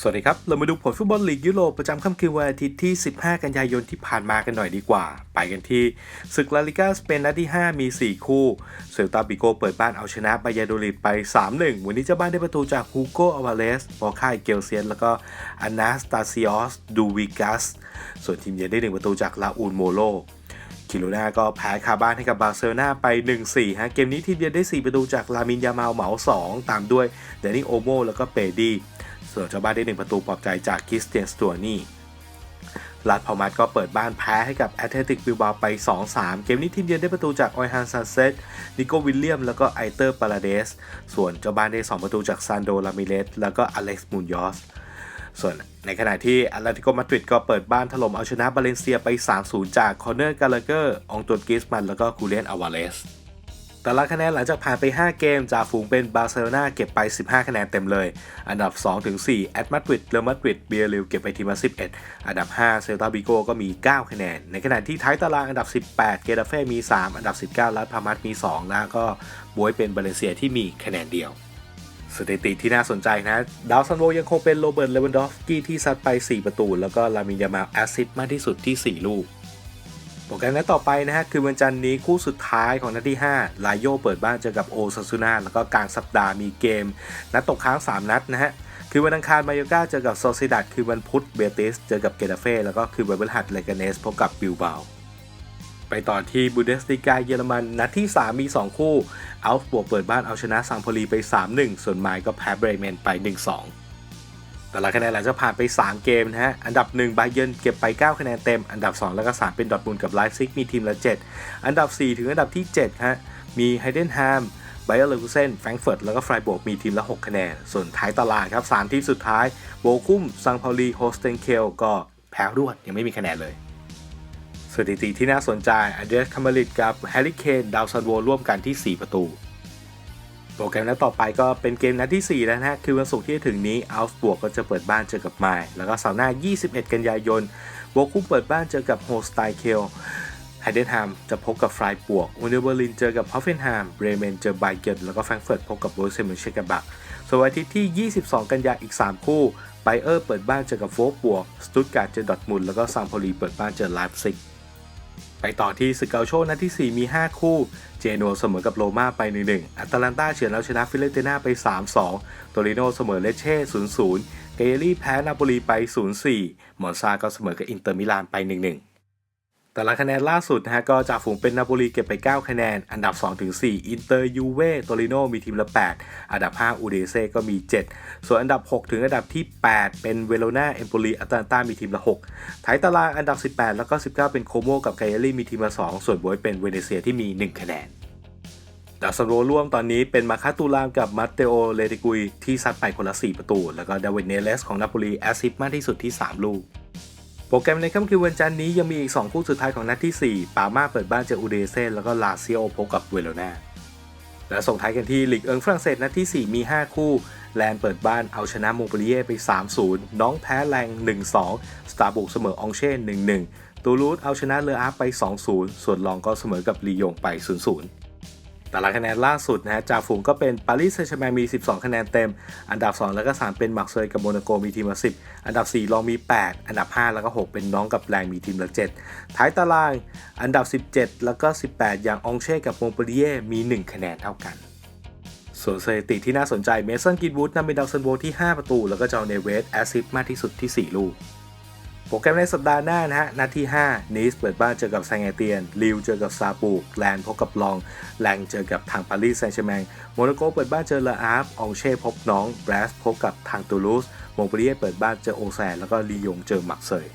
สวัสดีครับ เรามาดูผลฟุตบอลลีกยุโรปประจำค่ำคืนวันอาทิตย์ที่ 15 กันยายนที่ผ่านมากันหน่อยดีกว่า ไปกันที่ศึกลาลิกาสเปนนัดที่ 5 มี 4 คู่ เซลตาบิโกเปิดบ้านเอาชนะบายาโดลิดไป 3-1 วันนี้เจ้าบ้านได้ประตูจากฮูโกอาวาเลสบอค่ายเกลเซียน แล้วก็อนาสตาซิออสดูวิกัส ส่วนทีมเยือนได้1ประตูจากลาอูนโมโลคิโลนาก็แพ้คาบ้านให้กับบาร์เซโลนาไป 1-4 ฮะ เกมนี้ทีมเยือนได้ 4 ประตูจากลามินยามาลเหมา 2 ตามด้วยเดนิโอโมแล้วก็เปดีส่ วนเจ้าบ้านได้1ประตูปลอบใจจากคริสเตียนสตัวนี่ลาดพามัดก็เปิดบ้านแพ้ให้กับแอตเลติกบิลบาไป 2-3 เกมนี้ทีมเยือนได้ประตูจากออยฮันซันเซตนิโกวิลเลียม แล้วก็ไอเตอร์ปาราเดส ส่วนเจ้าบ้านได้ 2 ประตูจากซานโดลามิเลส แล้วก็อเล็กซ์มูนยอส ส่วนในขณะที่แอตเลติโกมาดริดก็เปิดบ้านถล่มเอาชนะบาเลนเซียไป 3-0 จากคอนเนอร์กาลาเกอร์ องตวนกิสมัน แล้วก็คูเลนอาวาเลส แต่ละคะแนนหลังจากผ่านไป 5 เกมจ่าฝูงเป็นบาร์เซโลนาเก็บไป 15 คะแนนเต็มเลย อันดับ2-4แอตมาดริดเรอัลมาดริดเบียริลเก็บไปทีมละ11 อันดับ 5 เซลตาบิโกก็มี 9 คะแนน ในขณะที่ท้ายตารางอันดับ 18 เกตาเฟ่มี 3 อันดับ 19ลัดพามัดมี 2 แล้วก็บวยเป็นบาเลเซียที่มีคะแนนเดียวสถิติที่น่าสนใจนะ ดาวซันโวยังคงเป็นโรเบิร์ตเลวันดอฟสกี้ที่ซัดไป 4 ประตู แล้วก็ลามินยามาแอสซิสมากที่สุดที่ 4 ลูก โปรแกรมนัดต่อไปนะฮะคือวันจันทร์นี้คู่สุดท้ายของนัดที่5ลาโยเปิดบ้านเจอกับโอซาซูนาแล้วก็กลางสัปดาห์มีเกม นัดตกค้าง 3 นัดนะฮะคือวันอังคารมายโกาเจอกับโซซิดัดคือวันพุธเบติสเจอกับเกตาเฟ่แล้วก็คือวันพฤหัสเลกาเนสพบกับบิลเบาไปต่อที่บูเดสติกาเยอรมัน นัดที่ 3 มี 2 คู่อัลฟ์บวกเปิดบ้านเอาชนะซังโพลีไป 3-1 ส่วนไมล์ก็แพ้เบรเมนไป 1-2 แต่ละคะแนนหลังจากผ่านไป 3 เกมนะฮะ อันดับ1ไบเยนเก็บไป 9 คะแนนเต็ม อันดับ 2 แล้วก็ 3 เป็นดอทมุนกับไลฟ์ซิกมีทีมละ 7 อันดับ 4 ถึงอันดับที่7ฮะ มีไฮเดนแฮมไบเออร์เลกุเซนแฟรงเฟิร์ตแล้วก็ไฟบวกมีทีมละ 6 คะแนน ส่วนท้ายตารางครับ 3 ทีมสุดท้าย โบกุ้มซังพาลีโฮสเทนเคลก็แพ้รวดยังไม่มีคะแนนเลยสถิติที่น่าสนใจอเดรสคามาริดกับแฮร์รี่เคนดาวซันโวร่วมกันที่ 4 ประตู โปรแกรมนัดต่อไปก็เป็นเกมนัดที่ 4 แล้วนะคือวันศุกร์ที่ถึงนี้อัลส์บวกก็จะเปิดบ้านเจอกับไมล์แล้วก็เสาร์หน้า 21 กันยายนโบคุ้มเปิดบ้านเจอกับโฮสไตเคลไฮเดนแฮมจะพบกับฟรายบวกอูนิเบอร์ลินเจอกับฮอฟเฟนแฮมเบรเมนเจอไบเกนแล้วก็แฟรงเฟิร์ตพบกับโบเซมิเชกบักส่วนวันอาทิตย์ที่ 22 กันยาอีก 3 คู่ไบเออร์เปิดบ้านเจอกับโฟกบวกสตุตการ์ดเจอดอทมุนแล้วก็ซังโพลีเปิดบ้านเจอไลฟ์ซิกไปต่อที่สเกลโชนัดที่ 4 มี 5 คู่ เจโนเสมอกับโรม่าไป 1-1อัตแลนตาเฉือนแล้วชนะฟิเลนเตนาไป 3-2 โตริโนเสมอเลเช่ 0-0 เกเยรี่แพ้นาโปลีไป 0-4 มอนซาก็เสมอกับอินเตอร์มิลานไป 1-1 แต่ละคะแนนล่าสุดนะฮะก็จากฝูงเป็นนาโปลีเก็บไป 9 คะแนน อันดับ 2-4 อินเตอร์ยูเว่โตริโนมีทีมละ 8 อันดับ 5 อูเดเซ่ก็มี 7 ส่วนอันดับ 6 ถึงอันดับที่ 8 เป็นเวโรนาเอมโปลีอัตแลนตามีทีมละ 6 ท้ายตารางอันดับ 18 แล้วก็ 19 เป็นโคโมกับไกเอรี่มีทีมละ 2 ส่วนบวยเป็นเวเนเซียที่มี 1 คะแนนดาวซันโวร่วมตอนนี้เป็นมาคาตูรามกับมาเตโอเลติกุยที่ซัดไปคนละ 4 ประตู แล้วก็ดาวิดเนเลสของนาโปลีแอสซิสมากที่สุดที่ 3 ลูก โปรแกรมในค่ำคืนวันจันทร์นี้ยังมีอีก 2 คู่สุดท้ายของนัดที่ 4 ปาม่าเปิดบ้านเจออูเดเซ่แล้วก็ลาซิโอพบกับเวโรนาและส่งท้ายกันที่ลีกเอิงฝรั่งเศสนัดที่ 4 มี 5 คู่ แลนเปิดบ้านเอาชนะมงเปลีเย่ไป 3-0 น้องแพ้แรง 1-2 สตาร์บุกเสมอองเช่ 1-1 ตูลูสเอาชนะเลออาร์ไป 2-0 ส่วนลองก็เสมอกับลียงไป 0-0 แต่ละคะแนนล่าสุดนะฮะจ่าฝูงก็เป็นปารีสแซงต์แชร์แมงมี 12 คะแนนเต็ม อันดับ 2 แล้วก็ 3 เป็นมาร์กเซยกับโมนาโกมีทีมละ 10 อันดับ 4 ลองมี 8 อันดับ 5 แล้วก็ 6 เป็นน้องกับแรงมีทีมละ 7 ท้ายตารางอันดับ 17 แล้วก็ 18 อย่างองเช่กับมงเปลีเย่มี 1 คะแนนเท่ากัน ส่วนสถิติที่น่าสนใจเมสันกินวูดนำเป็นดาวซันโวที่ 5 ประตู แล้วก็จอเนเวสแอสซิสต์มากที่สุดที่ 4 ลูก โปรแกรมในสัปดาห์หน้านะฮะ นัดที่ 5 นิสเปิดบ้านเจอกับแซงแอเตียน ลิวเจอกับซาปูกแลนพบกับลอง แลงเจอกับทางปารีสแซงต์แชร์แมง โมนาโกเปิดบ้านเจอเลออาร์ฟองเช่พบน้องแบรสพบกับทางตูลูส มงเปลีเย่เปิดบ้านเจอโอแซนแล้วก็ลียงเจอมักเซย